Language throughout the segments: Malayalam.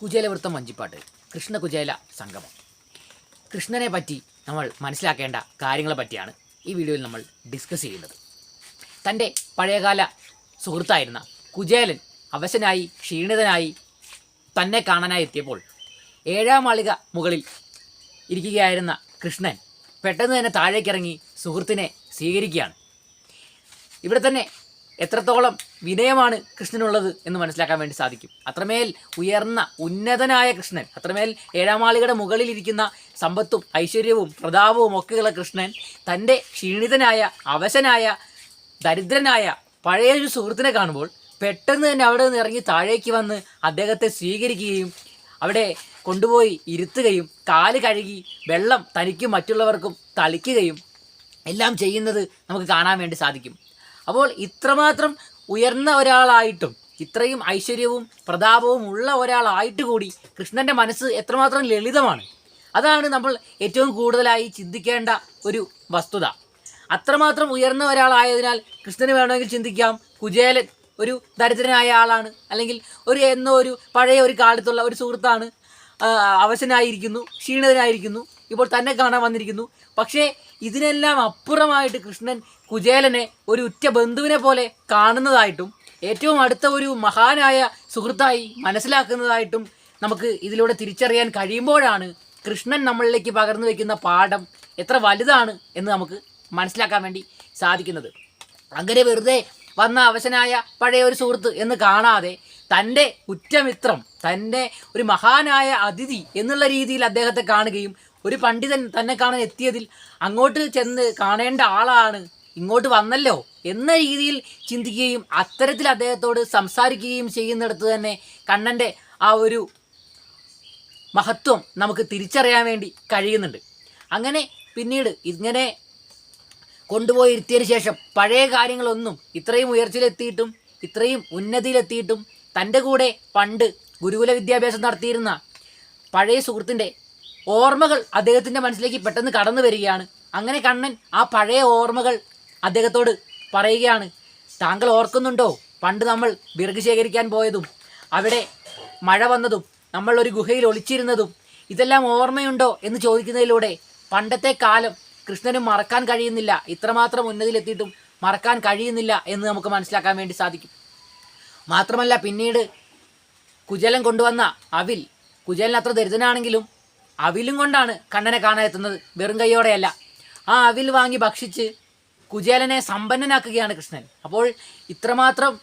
കുചേലവൃത്തം വഞ്ചിപ്പാട്ട്. കൃഷ്ണ കുചേല സംഗമം. കൃഷ്ണനെ പറ്റി നമ്മൾ മനസ്സിലാക്കേണ്ട കാര്യങ്ങളെ പറ്റിയാണ് ഈ വീഡിയോയിൽ നമ്മൾ ഡിസ്കസ് ചെയ്യുന്നത്. തന്റെ പഴയകാല സുഹൃത്തായിരുന്ന കുചേലൻ അവശനായി ക്ഷീണിതനായി തന്നെ കാണാനായി എത്തിയപ്പോൾ ഏഴാം മാളിക മുകളിൽ ഇരിക്കുകയായിരുന്ന കൃഷ്ണൻ പെട്ടെന്ന് തന്നെ താഴേക്കിറങ്ങി സുഹൃത്തിനെ സ്വീകരിക്കുകയാണ്. ഇവിടെ തന്നെ എത്രത്തോളം വിനയമാണ് കൃഷ്ണനുള്ളത് എന്ന് മനസ്സിലാക്കാൻ വേണ്ടി സാധിക്കും. അത്രമേൽ ഉയർന്ന ഉന്നതനായ കൃഷ്ണൻ അത്രമേൽ ഏഴാമാളികയുടെ മുകളിലിരിക്കുന്ന സമ്പത്തും ഐശ്വര്യവും പ്രതാപവും ഒക്കെയുള്ള കൃഷ്ണൻ തന്റെ ക്ഷീണിതനായ അവശനായ ദരിദ്രനായ പഴയൊരു സുഹൃത്തിനെ കാണുമ്പോൾ പെട്ടെന്ന് തന്നെ അവിടെ നിന്ന് ഇറങ്ങി താഴേക്ക് വന്ന് അദ്ദേഹത്തെ സ്വീകരിക്കുകയും അവിടെ കൊണ്ടുപോയി ഇരുത്തുകയും കാൽ കഴുകി വെള്ളം തനിക്കും മറ്റുള്ളവർക്കും തളിക്കുകയും എല്ലാം ചെയ്യുന്നത് നമുക്ക് കാണാൻ വേണ്ടി സാധിക്കും. അപ്പോൾ ഇത്രമാത്രം ഉയർന്ന ഒരാളായിട്ടും ഇത്രയും ഐശ്വര്യവും പ്രതാപവും ഉള്ള ഒരാളായിട്ട് കൂടി കൃഷ്ണന്റെ മനസ്സ് എത്രമാത്രം ലളിതമാണ്. അതാണ് നമ്മൾ ഏറ്റവും കൂടുതലായി ചിന്തിക്കേണ്ട ഒരു വസ്തുത. അത്രമാത്രം ഉയർന്ന ഒരാളായതിനാൽ കൃഷ്ണന് വേണമെങ്കിൽ ചിന്തിക്കാം. കുചേലൻ ഒരു ദരിദ്രനായ ആളാണ്. അല്ലെങ്കിൽ ഒരു എന്നോ ഒരു പഴയ ഒരു കാലത്തുള്ള ഒരു സുഹൃത്താണ് അവശനായിരിക്കുന്നു ക്ഷീണിതനായിരിക്കുന്നു. ഇപ്പോൾ തന്നെ കാണാൻ വന്നിരിക്കുന്നു. പക്ഷേ ഇതിനെല്ലാം അപ്പുറമായിട്ട് കൃഷ്ണൻ കുചേലനെ ഒരു ഉറ്റ ബന്ധുവിനെ പോലെ കാണുന്നതായിട്ടും ഏറ്റവും അടുത്ത ഒരു മഹാനായ സുഹൃത്തായി മനസ്സിലാക്കുന്നതായിട്ടും നമുക്ക് ഇതിലൂടെ തിരിച്ചറിയാൻ കഴിയുമ്പോഴാണ് കൃഷ്ണൻ നമ്മളിലേക്ക് പകർന്നു വയ്ക്കുന്ന പാഠം എത്ര വലുതാണ് എന്ന് നമുക്ക് മനസ്സിലാക്കാൻ വേണ്ടി സാധിക്കുന്നത്. അങ്ങനെ വെറുതെ വന്ന അവശനായ പഴയ ഒരു സുഹൃത്ത് എന്ന് കാണാതെ തന്റെ ഉറ്റമിത്രം തന്റെ ഒരു മഹാനായ അതിഥി എന്നുള്ള രീതിയിൽ അദ്ദേഹത്തെ കാണുകയും ഒരു പണ്ഡിതൻ തന്നെ കാണാൻ എത്തിയതിൽ അങ്ങോട്ട് ചെന്ന് കാണേണ്ട ആളാണ് ഇങ്ങോട്ട് വന്നല്ലോ എന്ന രീതിയിൽ ചിന്തിക്കുകയും അത്തരത്തിൽ അദ്ദേഹത്തോട് സംസാരിക്കുകയും ചെയ്യുന്നിടത്ത് തന്നെ കണ്ണന്റെ ആ ഒരു മഹത്വം നമുക്ക് തിരിച്ചറിയാൻ വേണ്ടി കഴിയുന്നുണ്ട്. അങ്ങനെ പിന്നീട് ഇങ്ങനെ കൊണ്ടുപോയി ഇരുത്തിയതിന് ശേഷം പഴയ കാര്യങ്ങളൊന്നും ഇത്രയും ഉയർച്ചയിലെത്തിയിട്ടും ഇത്രയും ഉന്നതിയിലെത്തിയിട്ടും തന്റെ കൂടെ പണ്ട് ഗുരുകുല വിദ്യാഭ്യാസം നടത്തിയിരുന്ന പഴയ സുഹൃത്തിന്റെ ഓർമ്മകൾ അദ്ദേഹത്തിന്റെ മനസ്സിലേക്ക് പെട്ടെന്ന് കടന്നു വരികയാണ്. അങ്ങനെ കണ്ണൻ ആ പഴയ ഓർമ്മകൾ അദ്ദേഹത്തോട് പറയുകയാണ്. താങ്കൾ ഓർക്കുന്നുണ്ടോ? പണ്ട് നമ്മൾ വിറക് ശേഖരിക്കാൻ പോയതും അവിടെ മഴ വന്നതും നമ്മൾ ഒരു ഗുഹയിൽ ഒളിച്ചിരുന്നതും ഇതെല്ലാം ഓർമ്മയുണ്ടോ? എന്ന് ചോദിക്കുന്നതിലൂടെ പണ്ടത്തെ കാലം കൃഷ്ണന് മറക്കാൻ കഴിയുന്നില്ല. ഇത്രമാത്രം ഉന്നതിയിലെത്തിയിട്ടും മറക്കാൻ കഴിയുന്നില്ല എന്ന് നമുക്ക് മനസ്സിലാക്കാൻ വേണ്ടി സാധിക്കും. മാത്രമല്ല പിന്നീട് കുചേലൻ കൊണ്ടുവന്ന അവിൽ കുചേലൻ അത്ര ദരിദ്രനാണെങ്കിലും അവിലും കൊണ്ടാണ് കണ്ണനെ കാണാനെത്തുന്നത്. വെറും കൈയോടെയല്ല. ആ അവിൽ വാങ്ങി ഭക്ഷിച്ച് കുചേലനെ സമ്പന്നനാക്കുകയാണ് കൃഷ്ണൻ. അപ്പോൾ ഇത്രമാത്രം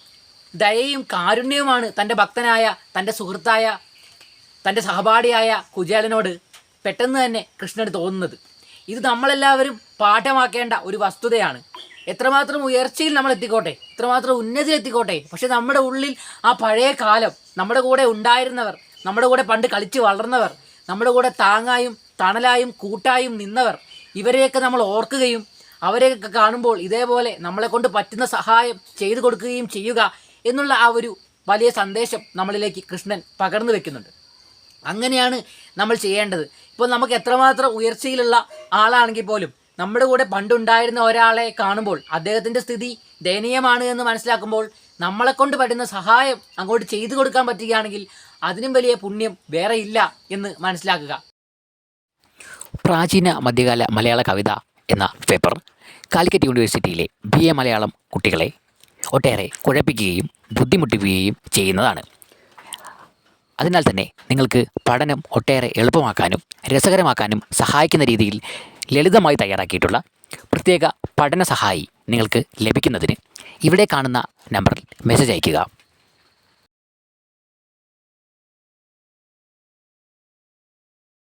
ദയയും കാരുണ്യവുമാണ് തന്റെ ഭക്തനായ തന്റെ സുഹൃത്തായ തന്റെ സഹപാഠിയായ കുചേലനോട് പെട്ടെന്ന് തന്നെ കൃഷ്ണന് തോന്നുന്നത്. ഇത് നമ്മളെല്ലാവരും പാഠമാക്കേണ്ട ഒരു വസ്തുതയാണ്. എത്രമാത്രം ഉയർച്ചയിൽ നമ്മൾ എത്തിക്കോട്ടെ എത്രമാത്രം ഉന്നതിയിൽ എത്തിക്കോട്ടെ പക്ഷെ നമ്മുടെ ഉള്ളിൽ ആ പഴയ കാലം നമ്മുടെ കൂടെ ഉണ്ടായിരുന്നവർ നമ്മുടെ കൂടെ പണ്ട് കളിച്ച് വളർന്നവർ നമ്മുടെ കൂടെ താങ്ങായും തണലായും കൂട്ടായും നിന്നവർ ഇവരെയൊക്കെ നമ്മൾ ഓർക്കുകയും അവരെയൊക്കെ കാണുമ്പോൾ ഇതേപോലെ നമ്മളെ കൊണ്ട് പറ്റുന്ന സഹായം ചെയ്തു കൊടുക്കുകയും ചെയ്യുക എന്നുള്ള ആ ഒരു വലിയ സന്ദേശം നമ്മളിലേക്ക് കൃഷ്ണൻ പകർന്നു വെക്കുന്നുണ്ട്. അങ്ങനെയാണ് നമ്മൾ ചെയ്യേണ്ടത്. ഇപ്പോൾ നമുക്ക് എത്രമാത്രം ഉയർച്ചയിലുള്ള ആളാണെങ്കിൽ പോലും നമ്മുടെ കൂടെ പണ്ടുണ്ടായിരുന്ന ഒരാളെ കാണുമ്പോൾ അദ്ദേഹത്തിന്റെ സ്ഥിതി ദയനീയമാണ് എന്ന് മനസ്സിലാക്കുമ്പോൾ നമ്മളെ കൊണ്ട് പറ്റുന്ന സഹായം അങ്ങോട്ട് ചെയ്തു കൊടുക്കാൻ പറ്റുകയാണെങ്കിൽ അതിനും വലിയ പുണ്യം വേറെ ഇല്ല എന്ന് മനസ്സിലാക്കുക. പ്രാചീന മധ്യകാല മലയാള കവിത എന്ന പേപ്പർ കാലിക്കറ്റ് യൂണിവേഴ്സിറ്റിയിലെ ബി എ മലയാളം കുട്ടികളെ ഒട്ടേറെ കുഴപ്പിക്കുകയും ബുദ്ധിമുട്ടിക്കുകയും ചെയ്യുന്നതാണ്. അതിനാൽ തന്നെ നിങ്ങൾക്ക് പഠനം ഒട്ടേറെ എളുപ്പമാക്കാനും രസകരമാക്കാനും സഹായിക്കുന്ന രീതിയിൽ ലളിതമായി തയ്യാറാക്കിയിട്ടുള്ള പ്രത്യേക പഠന സഹായി നിങ്ങൾക്ക് ലഭിക്കുന്നതിന് ഇവിടെ കാണുന്ന നമ്പറിൽ മെസ്സേജ് അയയ്ക്കുക.